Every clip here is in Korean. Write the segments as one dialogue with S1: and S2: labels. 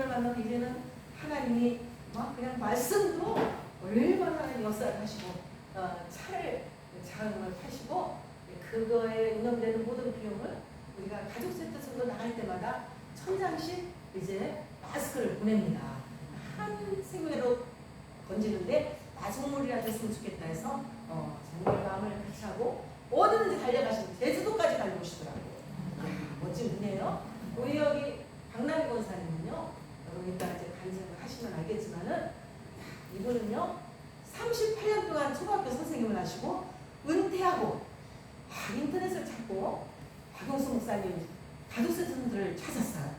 S1: 그분을 만나고 이제는 하나님이 막 그냥 말씀도 얼마나 하나님 역사를 하시고 어, 차를 장을 하시고 그거에 운영되는 모든 비용을 우리가 가족 센터 정도 나갈 때마다 천장씩 이제 마스크를 보냅니다. 한 생회로 건지는데 마중물이라 됐으면 좋겠다 해서 어, 정말 마음을 같이 하고 어디든지 달려가시고 제주도까지 달려오시더라고요. 이야, 멋진 분이에요. 우리 여기 박남희 권사님은요. 여러분 이따 이제 간증을 하시면 알겠지만은 야, 이분은요. 38년 동안 초등학교 선생님을 하시고 은퇴하고 아, 인터넷을 찾고 박용수 목사님 가족센터를 찾았어요.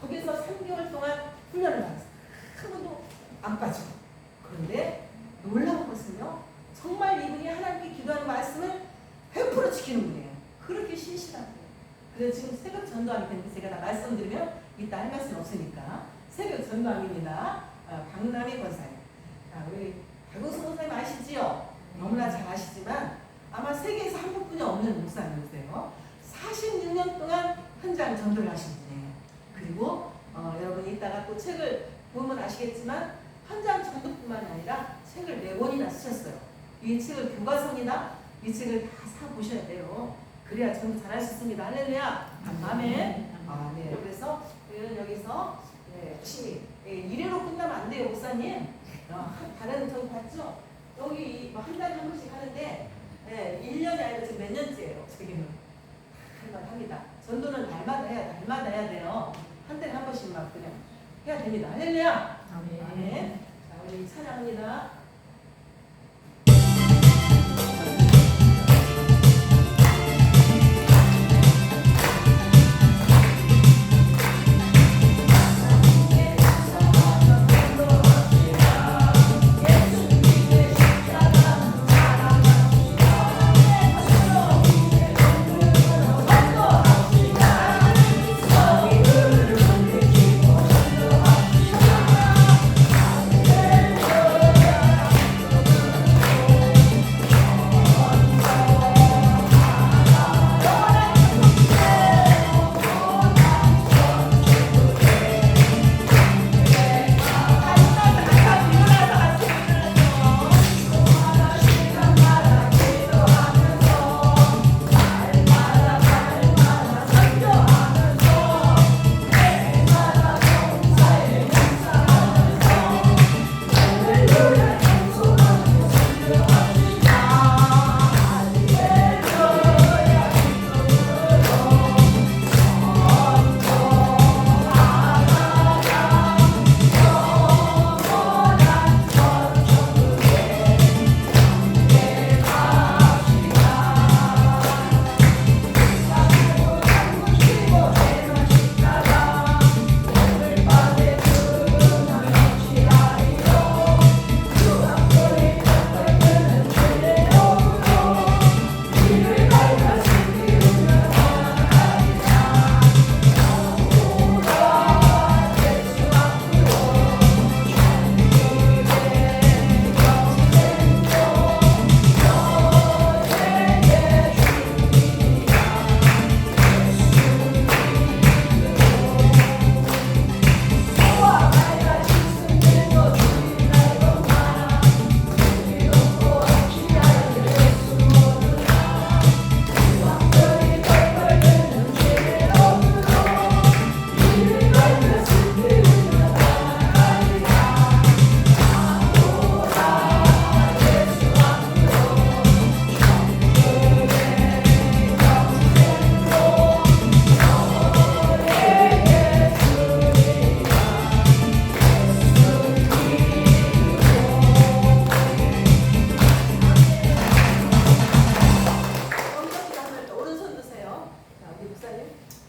S1: 거기서 3개월 동안 훈련을 받았어요. 한 번도 안 빠지고. 그런데 놀라운 것은요. 정말 이분이 하나님께 기도하는 말씀을 100% 지키는 분이에요. 그렇게 신실하고요. 그래서 지금 새벽 전도하기 때문에 제가 다 말씀드리면 이따 할 말씀 없으니까 새벽 전도함입니다. 어, 박남희 권사님. 아, 우리 박용수 목사님 아시지요? 너무나 잘 아시지만 아마 세계에서 한 분뿐이 없는 목사님이세요. 46년 동안 현장 전도를 하신 분이에요. 그리고 어, 여러분이 이따가 또 책을 보면 아시겠지만 현장 전도뿐만 아니라 책을 네 권이나 쓰셨어요. 이 책을 교과서이나 이 책을 다 사 보셔야 돼요. 그래야 전도 잘할 수 있습니다. 할렐루야. 아멘. 아, 네. 그래서 우리는 여기서 네, 열심히 예, 일회로 끝나면 안 돼요, 목사님. 어, 한- 다른 저기 봤죠? 여기 뭐한 달에 한 번씩 하는데 예, 1년이 아니라 지금 몇 년째예요, 저기는. 할만합니다. 전도는 날마다 해야 날마다 해야 돼요. 한 달에 한 번씩만 그냥 해야 됩니다. 할렐루야. 아멘. 자, 우리 찬양합니다.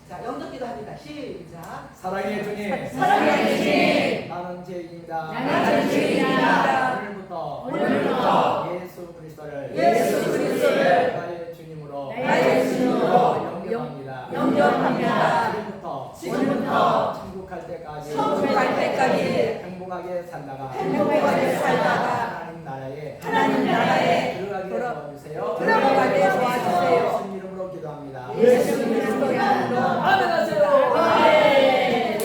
S1: 자, 영접기도 합니다. 시작.
S2: 사랑의 주님,
S3: 사랑의 주님,
S2: 나는 죄인입니다.
S3: 나는 죄인입니다.
S2: 오늘부터
S3: 오늘부터
S2: 예수 그리스도를
S3: 예수 그리스도를
S2: 나의 주님으로
S3: 나의 주님으로
S2: 영접합니다.
S3: 영접합니다.
S2: 지금부터
S3: 지금부터
S2: 천국 갈 때까지
S3: 천국 갈 때까지
S2: 행복하게 살다가
S3: 행복하게 살다가
S2: 하나님 나라에
S3: 하나님 나라에
S2: 들어가게
S3: 들어-
S2: 도와주세요.
S3: 들어가게 도와주세요.
S2: 예수 이름으로 기도합니다.
S3: 예수 그리스도 이름으로
S2: 아멘 하세요.
S3: 아멘.
S2: 네.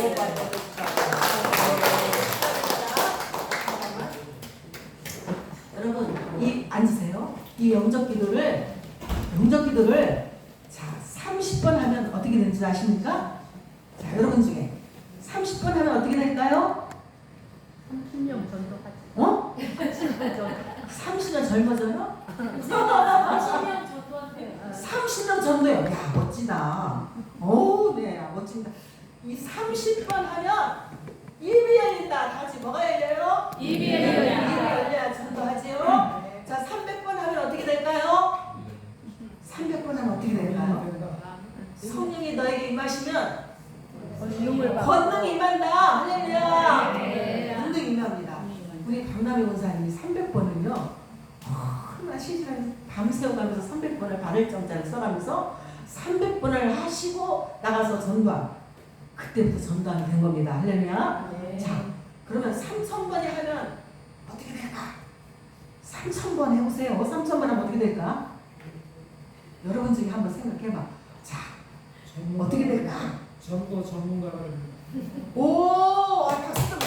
S1: 이 영적 기도를 영적 기도를 자 30번 하면 어떻게 되는지 아십니까? 자 여러분 중에 30번 하면 어떻게 될까요?
S3: 30년 전도하지.
S1: 어?
S3: 30년 전도.
S1: 30년 젊어져요?
S4: 40년 전도한테요.
S1: 30년 전도요. 야 멋지다. 오, 네, 아, 멋집니다. 이 30번 하면 입이 열린다. 다 같이 뭐가 열려요?
S4: 입이 열려요.
S1: 열려야 전도하지요. 자, 300번 하면 어떻게 될까요? 300번 하면 어떻게 될까요? 성령이 임하시면
S3: 권능을 받고.
S1: 권능이 임한다. 할렐루야.
S4: 네.
S1: 권능이 임합니다. 우리 박남희 원사님이 300번을요. 얼마나 시시한 밤새워가면서 300번을 발을 정자를 써가면서 300번을 하시고 나가서 전도한 그때부터 전도하게 된 겁니다. 할렐루야. 자, 그러면 3,000번이 하면 어떻게 될까? 3,000번 해보세요. 3,000번 하면 어떻게 될까? 여러분 중에 한번 생각해봐. 자, 어떻게 될까?
S5: 전도 전문가를
S1: 오, 좀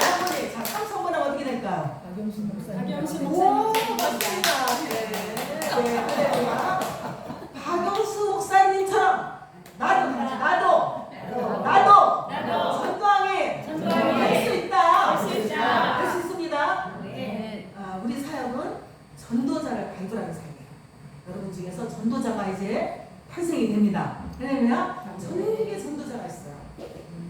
S1: 여러분이 자, 3,000번 하면 어떻게 될까요?
S5: 박영수 목사님
S4: 박영수
S1: 오, 맞습니다. 네, 네, 할렐루야. 박영수 목사님처럼 나도, 나도, 나도,
S4: 나도
S1: 전도왕에
S4: 전도왕에
S1: 할수 있다.
S4: 할수 있다.
S1: 할 수 있습니다.
S4: 네.
S1: 아, 우리 사역은 전도자를 발굴하는 사역이에요. 여러분 중에서 전도자가 이제 탄생이 됩니다. 왜냐면 전국에 전도자가 있어요.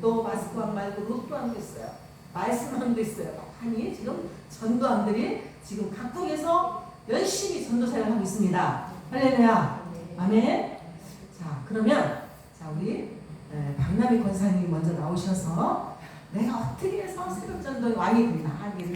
S1: 또 마스크왕 말고 로또왕도 있어요. 말씀왕도 있어요. 많이 지금 전도왕들이 지금 각국에서 열심히 전도 사역을 하고 있습니다. 할렐루야. 아멘. 자, 그러면 자 우리 에, 박남희 권사님이 먼저 나오셔서 내가 어떻게 해서 새벽 전도의 왕이 되나 하기를